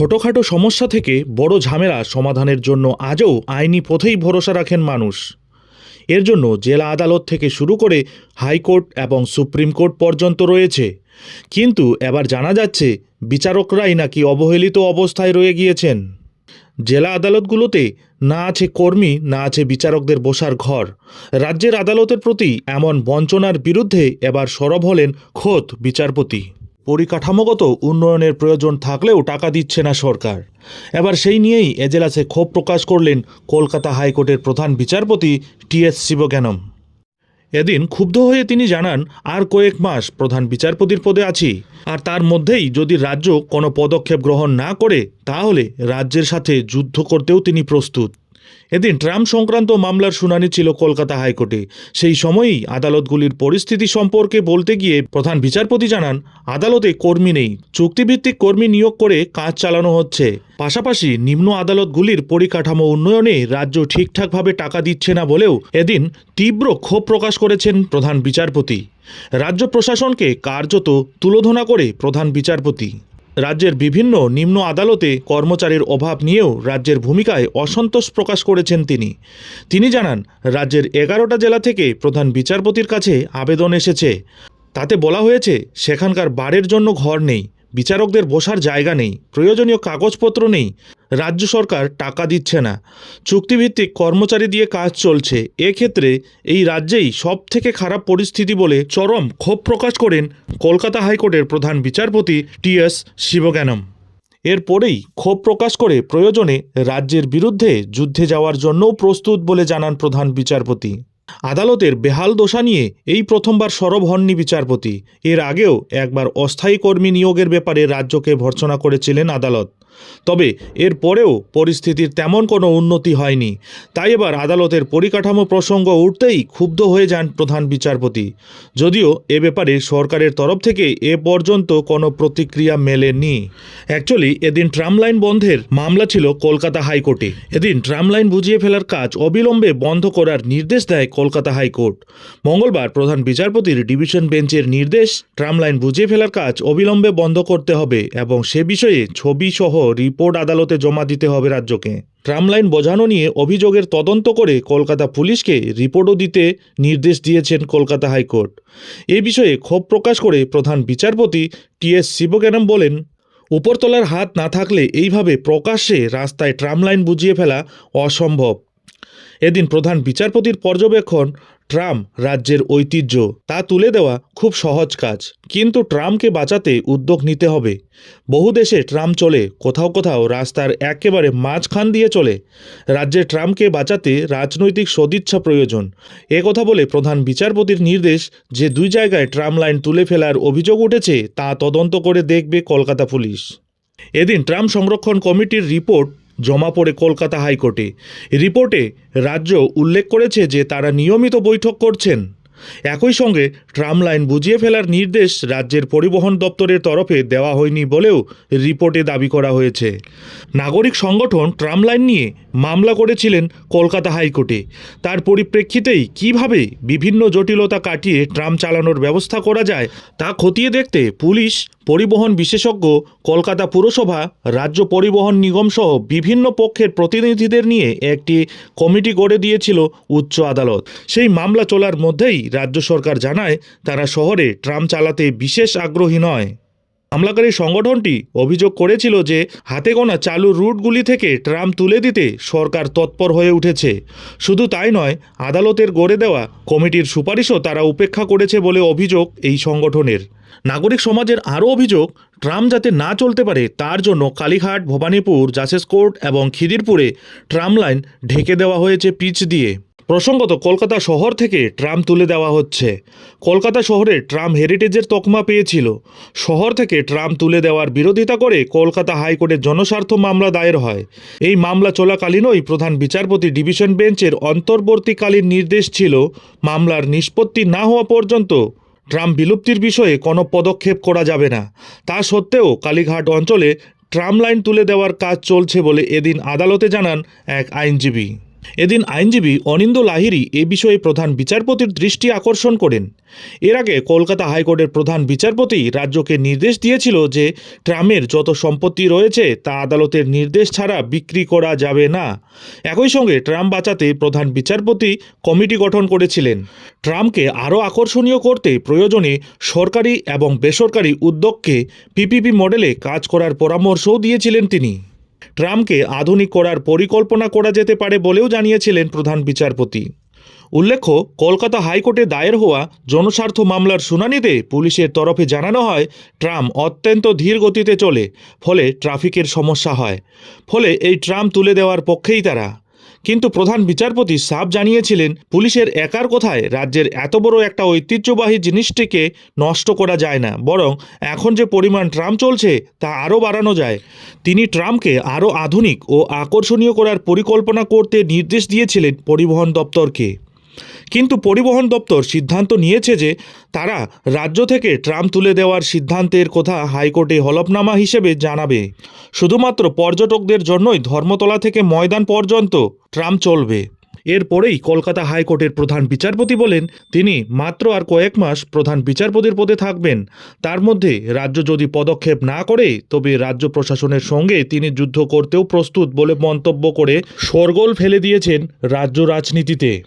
ছোটোখাটো সমস্যা থেকে বড় ঝামেলা সমাধানের জন্য আজও আইনি পথেই ভরসা রাখেন মানুষ। এর জন্য জেলা আদালত থেকে শুরু করে হাইকোর্ট এবং সুপ্রিম কোর্ট পর্যন্ত রয়েছে। কিন্তু এবার জানা যাচ্ছে বিচারকরাই নাকি অবহেলিত অবস্থায় রয়ে গিয়েছেন। জেলা আদালতগুলোতে না আছে কর্মী, না আছে বিচারকদের বসার ঘর। রাজ্যের আদালতের প্রতি এমন বঞ্চনার বিরুদ্ধে এবার সরব হলেন খোদ বিচারপতি। পরিকাঠামোগত উন্নয়নের প্রয়োজন থাকলেও টাকা দিচ্ছে না সরকার। এবার সেই নিয়েই এজেলাসে ক্ষোভ প্রকাশ করলেন কলকাতা হাইকোর্টের প্রধান বিচারপতি টি এস শিবজ্ঞানম। এদিন ক্ষুব্ধ হয়ে তিনি জানান, আর কয়েক মাস প্রধান বিচারপতির পদে আছি। আর তার মধ্যেই যদি রাজ্য কোনো পদক্ষেপ গ্রহণ না করে, তাহলে রাজ্যের সাথে যুদ্ধ করতেও তিনি প্রস্তুত। এদিন ট্রাম্প সংক্রান্ত মামলার শুনানি ছিল কলকাতা হাইকোর্টে। সেই সময়ই আদালতগুলির পরিস্থিতি সম্পর্কে বলতে গিয়ে প্রধান বিচারপতি জানান, আদালতে কর্মী নেই, চুক্তিভিত্তিক কর্মী নিয়োগ করে কাজ চালানো হচ্ছে। পাশাপাশি নিম্ন আদালতগুলির পরিকাঠামো উন্নয়নে রাজ্য ঠিকঠাকভাবে টাকা দিচ্ছে না বলেও এদিন তীব্র ক্ষোভ প্রকাশ করেছেন প্রধান বিচারপতি। রাজ্য প্রশাসনকে কার্যত তুলোধনা করে প্রধান বিচারপতি। রাজ্যের বিভিন্ন নিম্ন আদালতে কর্মচারীর অভাব নিয়েও রাজ্যের ভূমিকায় অসন্তোষ প্রকাশ করেছেন তিনি। তিনি জানান, রাজ্যের এগারোটা জেলা থেকে প্রধান বিচারপতির কাছে আবেদন এসেছে। তাতে বলা হয়েছে, সেখানকার বাড়ির জন্য ঘর নেই। বিচারকদের বসার জায়গা নেই, প্রয়োজনীয় কাগজপত্র নেই, রাজ্য সরকার টাকা দিচ্ছে না। চুক্তিভিত্তিক কর্মচারী দিয়ে কাজ চলছে। এক্ষেত্রে এই রাজ্যেই সব থেকে খারাপ পরিস্থিতি বলে চরম ক্ষোভ প্রকাশ করেন কলকাতা হাইকোর্টের প্রধান বিচারপতি টি এস শিবজ্ঞানম। এরপরেই ক্ষোভ প্রকাশ করে প্রয়োজনে রাজ্যের বিরুদ্ধে যুদ্ধে যাওয়ার জন্যও প্রস্তুত বলে জানান প্রধান বিচারপতি। আদালতের বেহাল দোষা নিয়ে এই প্রথমবার সরব হননি বিচারপতি। এর আগেও একবার অস্থায়ী কর্মী নিয়োগের ব্যাপারে রাজ্যকে ভর্সনা করেছিলেন আদালত। তবে এর পরেও পরিস্থিতির তেমন কোনো উন্নতি হয়নি। তাই এবার আদালতের পরিকাঠামো প্রসঙ্গ উঠতেই ক্ষুব্ধ হয়ে যান প্রধান বিচারপতি। যদিও এ ব্যাপারে সরকারের তরফ থেকে এ পর্যন্ত কোনো প্রতিক্রিয়া মেলেনি। অ্যাকচুয়ালি এদিন ট্রাম লাইন বন্ধের মামলা ছিল কলকাতা হাইকোর্টে। এদিন ট্রাম লাইন বুঝিয়ে ফেলার কাজ অবিলম্বে বন্ধ করার নির্দেশ দেয় কলকাতা হাইকোর্ট। মঙ্গলবার প্রধান বিচারপতির ডিভিশন বেঞ্চের নির্দেশ ট্রাম লাইন বুঝিয়ে ফেলার কাজ অবিলম্বে বন্ধ করতে হবে এবং সে বিষয়ে ছবি সহ রিপোর্ট আদালতে জমা দিতে হবে রাজ্যকে। ট্রাম লাইন বোঝানো নিয়ে অভিযোগের তদন্ত করে কলকাতা পুলিশকে রিপোর্টও দিতে নির্দেশ দিয়েছেন কলকাতা হাইকোর্ট। এ বিষয়ে ক্ষোভ প্রকাশ করে প্রধান বিচারপতি টি এস শিবজ্ঞানম বলেন, উপরতলার হাত না থাকলে এইভাবে প্রকাশ্যে রাস্তায় ট্রাম লাইন বুঝিয়ে ফেলা অসম্ভব। এদিন প্রধান বিচারপতির পর্যবেক্ষণ ট্রাম রাজ্যের ঐতিহ্য, তা তুলে দেওয়া খুব সহজ কাজ। কিন্তু ট্রামকে বাঁচাতে উদ্যোগ নিতে হবে। বহু দেশে ট্রাম চলে, কোথাও কোথাও রাস্তার একেবারে মাঝখান দিয়ে চলে। রাজ্যের ট্রামকে বাঁচাতে রাজনৈতিক সদিচ্ছা প্রয়োজন। কথা বলে প্রধান বিচারপতির নির্দেশ যে, দুই জায়গায় ট্রাম লাইন তুলে ফেলার অভিযোগ উঠেছে, তা তদন্ত করে দেখবে কলকাতা পুলিশ। এদিন ট্রাম সংরক্ষণ কমিটির রিপোর্ট জমা পড়ে কলকাতা হাইকোর্টে। রিপোর্টে রাজ্য উল্লেখ করেছে যে তারা নিয়মিত বৈঠক করছেন। একই সঙ্গে ট্রাম লাইন বুঝিয়ে ফেলার নির্দেশ রাজ্যের পরিবহন দপ্তরের তরফে দেওয়া হয়নি বলেও রিপোর্টে দাবি করা হয়েছে। নাগরিক সংগঠন ট্রাম লাইন নিয়ে মামলা করেছিলেন কলকাতা হাইকোর্টে। তার পরিপ্রেক্ষিতেই কীভাবে বিভিন্ন জটিলতা কাটিয়ে ট্রাম চালানোর ব্যবস্থা করা যায় তা খতিয়ে দেখতে পুলিশ, পরিবহন বিশেষজ্ঞ, কলকাতা পুরসভা, রাজ্য পরিবহন নিগম সহ বিভিন্ন পক্ষের প্রতিনিধিদের নিয়ে একটি কমিটি গড়ে দিয়েছিল উচ্চ আদালত। সেই মামলা চলার মধ্যেই রাজ্য সরকার জানায়, তারা শহরে ট্রাম চালাতে বিশেষ আগ্রহী নয়। হামলাকারী সংগঠনটি অভিযোগ করেছিল যে হাতে গোনা চালু রুটগুলি থেকে ট্রাম তুলে দিতে সরকার তৎপর হয়ে উঠেছে। শুধু তাই নয়, আদালতের গড়ে দেওয়া কমিটির সুপারিশও তারা উপেক্ষা করেছে বলে অভিযোগ এই সংগঠনের। নাগরিক সমাজের আরও অভিযোগ, ট্রাম যাতে না চলতে পারে, তার জন্য কালীঘাট, ভবানীপুর, জাসেস কোর্ট এবং খিদিরপুরে ট্রাম লাইন ঢেকে দেওয়া হয়েছে পিচ দিয়ে। প্রসঙ্গত কলকাতা শহর থেকে ট্রাম তুলে দেওয়া হচ্ছে। কলকাতা শহরে ট্রাম হেরিটেজের তকমা পেয়েছিল। শহর থেকে ট্রাম তুলে দেওয়ার বিরোধিতা করে কলকাতা হাইকোর্টে জনস্বার্থ মামলা দায়ের হয়। এই মামলা চলাকালীনই প্রধান বিচারপতি ডিভিশন বেঞ্চের অন্তর্বর্তীকালীন নির্দেশ ছিল, মামলার নিষ্পত্তি না হওয়া পর্যন্ত ট্রাম বিলুপ্তির বিষয়ে কোনো পদক্ষেপ করা যাবে না। তা সত্ত্বেও কালীঘাট অঞ্চলে ট্রাম লাইন তুলে দেওয়ার কাজ চলছে বলে এদিন আদালতে জানান এক আইনজীবী। এদিন আইনজীবী অনিন্দ লাহিরি এ বিষয়ে প্রধান বিচারপতির দৃষ্টি আকর্ষণ করেন। এর আগে কলকাতা হাইকোর্টের প্রধান বিচারপতি রাজ্যকে নির্দেশ দিয়েছিল যে ট্রামের যত সম্পত্তি রয়েছে তা আদালতের নির্দেশ ছাড়া বিক্রি করা যাবে না। একই সঙ্গে ট্রাম বাঁচাতে প্রধান বিচারপতি কমিটি গঠন করেছিলেন। ট্রাম্পকে আরও আকর্ষণীয় করতে প্রয়োজনে সরকারি এবং বেসরকারি উদ্যোগকে পিপিপি মডেলে কাজ করার পরামর্শও দিয়েছিলেন তিনি। ট্রাম্পকে আধুনিক করার পরিকল্পনা করা যেতে পারে বলেও জানিয়েছিলেন প্রধান বিচারপতি। উল্লেখ্য, কলকাতা হাইকোর্টে দায়ের হওয়া জনস্বার্থ মামলার শুনানিতে পুলিশের তরফে জানানো হয় ট্রাম অত্যন্ত ধীর গতিতে চলে, ফলে ট্রাফিকের সমস্যা হয়। ফলে এই ট্রাম তুলে দেওয়ার পক্ষেই তারা। কিন্তু প্রধান বিচারপতি সাফ জানিয়েছিলেন, পুলিশের একার কথায় রাজ্যের এত বড় একটা ঐতিহ্যবাহী জিনিসটিকে নষ্ট করা যায় না, বরং এখন যে পরিমাণ ট্রাম চলছে তা আরও বাড়ানো যায়। তিনি ট্রামকে আরও আধুনিক ও আকর্ষণীয় করার পরিকল্পনা করতে নির্দেশ দিয়েছিলেন পরিবহন দপ্তরকে। কিন্তু পরিবহন দপ্তর সিদ্ধান্ত নিয়েছে যে তারা রাজ্য থেকে ট্রাম তুলে দেওয়ার সিদ্ধান্তের কথা হাইকোর্টে হলফনামা হিসেবে জানাবে। শুধুমাত্র পর্যটকদের জন্যই ধর্মতলা থেকে ময়দান পর্যন্ত ট্রাম চলবে। এরপরেই কলকাতা হাইকোর্টের প্রধান বিচারপতি বলেন, তিনি মাত্র আর কয়েক মাস প্রধান বিচারপতির পদে থাকবেন। তার মধ্যে রাজ্য যদি পদক্ষেপ না করে, তবে রাজ্য প্রশাসনের সঙ্গে তিনি যুদ্ধ করতেও প্রস্তুত বলে মন্তব্য করে শোরগোল ফেলে দিয়েছেন রাজ্য রাজনীতিতে।